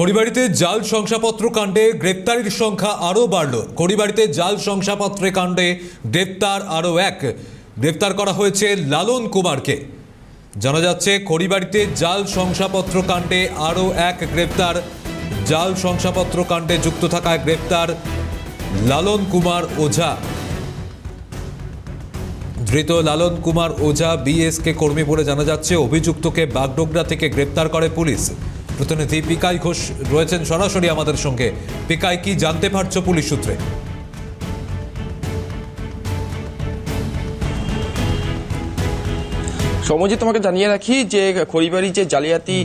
খড়িবাড়িতে জাল শংসাপত্র কাণ্ডে গ্রেপ্তারির সংখ্যা আরও বাড়ল। খড়িবাড়িতে জাল শংসাপত্রে কাণ্ডে গ্রেপ্তার আরও এক। গ্রেপ্তার করা হয়েছে লালন কুমারকে। জানা যাচ্ছে খড়িবাড়িতে জাল শংসাপত্র কাণ্ডে আরও এক গ্রেপ্তার। জাল শংসাপত্র কাণ্ডে যুক্ত থাকায় গ্রেপ্তার লালন কুমার ওঝা। ধৃত লালন কুমার ওঝা বিএসকে কর্মী বলে জানা যাচ্ছে, অভিযুক্তকে বাগডোগরা থেকে গ্রেপ্তার করে পুলিশ। প্রতিনিধি পিকাই ঘোষ রয়েছেন সরাসরি আমাদের সঙ্গে। পিকাই কি জানতে পারছ পুলিশ সূত্রে? সমাজে তোমাকে জানিয়ে রাখি যে খড়িবাড়ি যে জালিয়াতি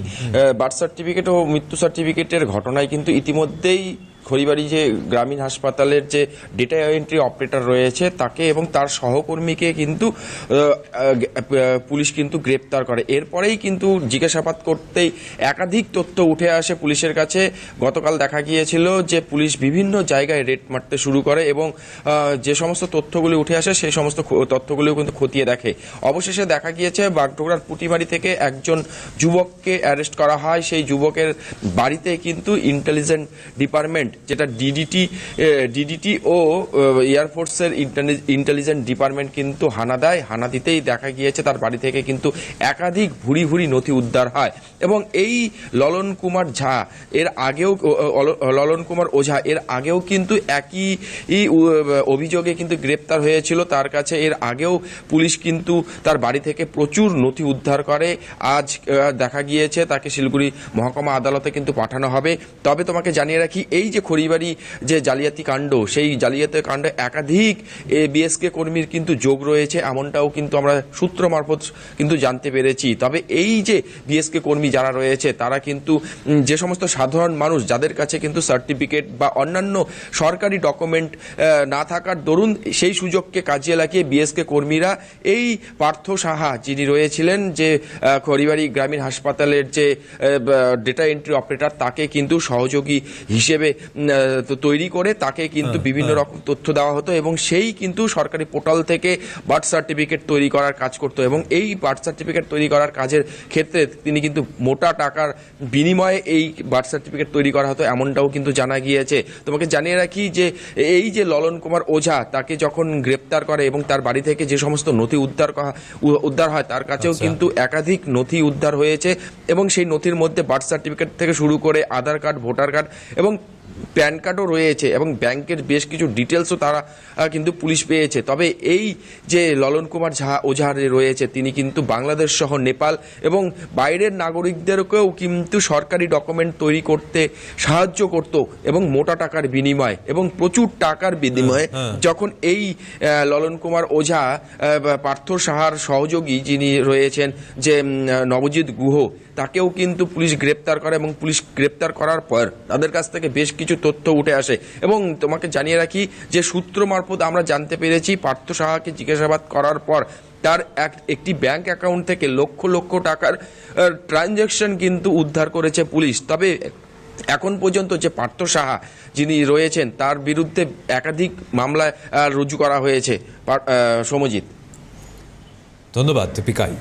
বার্থ সার্টিফিকেট ও মৃত্যু সার্টিফিকেটের ঘটনায় কিন্তু ইতিমধ্যেই খড়িবাড়ি যে গ্রামীণ হাসপাতালের যে ডেটা এন্ট্রি অপারেটর রয়েছে, তাকে এবং তার সহকর্মীকে কিন্তু পুলিশ কিন্তু গ্রেপ্তার করে। এরপরেই কিন্তু জিজ্ঞাসাবাদ করতেই একাধিক তথ্য উঠে আসে পুলিশের কাছে। গতকাল দেখা গিয়েছিল যে পুলিশ বিভিন্ন জায়গায় রেড মারতে শুরু করে এবং যে সমস্ত তথ্যগুলি উঠে আসে, সেই সমস্ত তথ্যগুলিও কিন্তু খতিয়ে দেখে। অবশেষে দেখা গিয়েছে, বাগডোগরার পুটিবাড়ি থেকে একজন যুবককে অ্যারেস্ট করা হয়। সেই যুবকের বাড়িতে কিন্তু ইন্টেলিজেন্ট ডিপার্টমেন্ট যেটা ডিডিটি ডিডিটি ও এয়ারফোর্সের ইন্টেলিজেন্ট ডিপার্টমেন্ট কিন্তু হানা দেয়। হানা দিতেই দেখা গিয়েছে তার বাড়ি থেকে কিন্তু একাধিক ভুরি ভুরি নথি উদ্ধার হয়। এবং এই ললন কুমার ঝা এর আগেও ললন কুমার ওঝা এর আগেও কিন্তু একই অভিযোগে কিন্তু গ্রেপ্তার হয়েছিল। তার কাছে এর আগেও পুলিশ কিন্তু তার বাড়ি থেকে প্রচুর নথি উদ্ধার করে। আজ দেখা গিয়েছে তাকে শিলিগুড়ি মহকুমা আদালতে কিন্তু পাঠানো হবে। তবে তোমাকে জানিয়ে রাখি, এই যে খড়িবাড়ি যে জালিয়াতি কাণ্ড, সেই জালিয়াতি কাণ্ডে একাধিক এ বিএসকে কর্মীর কিন্তু যোগ রয়েছে, এমনটাও কিন্তু আমরা সূত্র মারফত কিন্তু জানতে পেরেছি। তবে এই যে বিএসকে কর্মী যারা রয়েছে, তারা কিন্তু যে সমস্ত সাধারণ মানুষ যাদের কাছে কিন্তু সার্টিফিকেট বা অন্যান্য সরকারি ডকুমেন্ট না থাকার দরুন সেই সুযোগকে কাজে লাগিয়ে বিএসকে কর্মীরা এই পার্থ সাহা যিনি রয়েছিলেন যে খড়িবাড়ি গ্রামীণ হাসপাতালের যে ডেটা এন্ট্রি অপারেটর তাকে কিন্তু সহযোগী হিসেবে তৈরি করে তাকে কিন্তু বিভিন্ন রকম তথ্য দেওয়া হতো এবং সেই কিন্তু সরকারি পোর্টাল থেকে বার্থ সার্টিফিকেট তৈরি করার কাজ করতো এবং এই বার্থ সার্টিফিকেট তৈরি করার কাজের ক্ষেত্রে তিনি কিন্তু মোটা টাকার বিনিময়ে এই বার্থ সার্টিফিকেট তৈরি করা হতো এমনটাও কিন্তু জানা গিয়েছে তোমাকে জানিয়ে রাখি যে এই যে ললন কুমার ওঝা তাকে যখন গ্রেপ্তার করে এবং তার বাড়ি থেকে যে সমস্ত নথি উদ্ধার করা- উদ্ধার হয় তার কাছেও আচ্ছা। কিন্তু একাধিক নথি উদ্ধার হয়েছে এবং সেই নথির মধ্যে বার্থ সার্টিফিকেট থেকে শুরু করে Aadhaar card voter card PAN pan কার্ডও রয়েছে এবং ব্যাংকের বেশ কিছু ডিটেলসও তারা কিন্তু পুলিশ পেয়েছে তবে এই যে ললন কুমার ঝা ওঝা রয়েছে তিনি কিন্তু বাংলাদেশ সহ নেপাল এবং বাইরের নাগরিকদেরকেও কিন্তু সরকারি ডকুমেন্ট তৈরি করতে সাহায্য করত এবং মোটা টাকার বিনিময় এবং প্রচুর টাকার বিনিময়ে হ্যাঁ। যখন এই ললন কুমার ওঝা পার্থ সাহার সহযোগী যিনি রয়েছেন যে নবজিৎ গুহ তাকেও কিন্তু পুলিশ গ্রেপ্তার করে এবং পুলিশ গ্রেপ্তার করার পর তাদের কাছ থেকে বেশ কিছু তথ্য উঠে আসে। এবং তোমাকে জানিয়ে রাখি যে সূত্র মারফত আমরা জানতে পেরেছি, পার্থ সাহাকে জিজ্ঞাসাবাদ করার পর তার এক, একটি ব্যাংক অ্যাকাউন্ট থেকে লক্ষ লক্ষ টাকার ট্রানজ্যাকশন কিন্তু উদ্ধার করেছে পুলিশ। তবে এখন পর্যন্ত যে পার্থ সাহা যিনি রয়েছেন, তার বিরুদ্ধে একাধিক মামলা রুজু করা হয়েছে। সমজিৎ। ধন্যবাদ পিকাই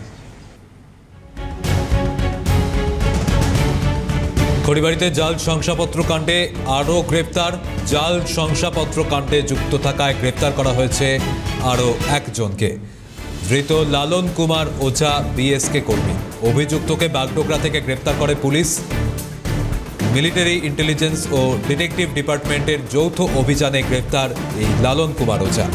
খড়িবাড়িতে জাল শংসাপত্র কাণ্ডে আরও গ্রেপ্তার। জাল শংসাপত্র কাণ্ডে যুক্ত থাকায় গ্রেপ্তার করা হয়েছে আরও একজনকে। ধৃত লালন কুমার ওঝা, বিএসকে কর্মী। অভিযুক্তকে বাগডোগরা থেকে গ্রেপ্তার করে পুলিশ। মিলিটারি ইন্টেলিজেন্স ও ডিটেকটিভ ডিপার্টমেন্টের যৌথ অভিযানে গ্রেপ্তার এই লালন কুমার ওঝা।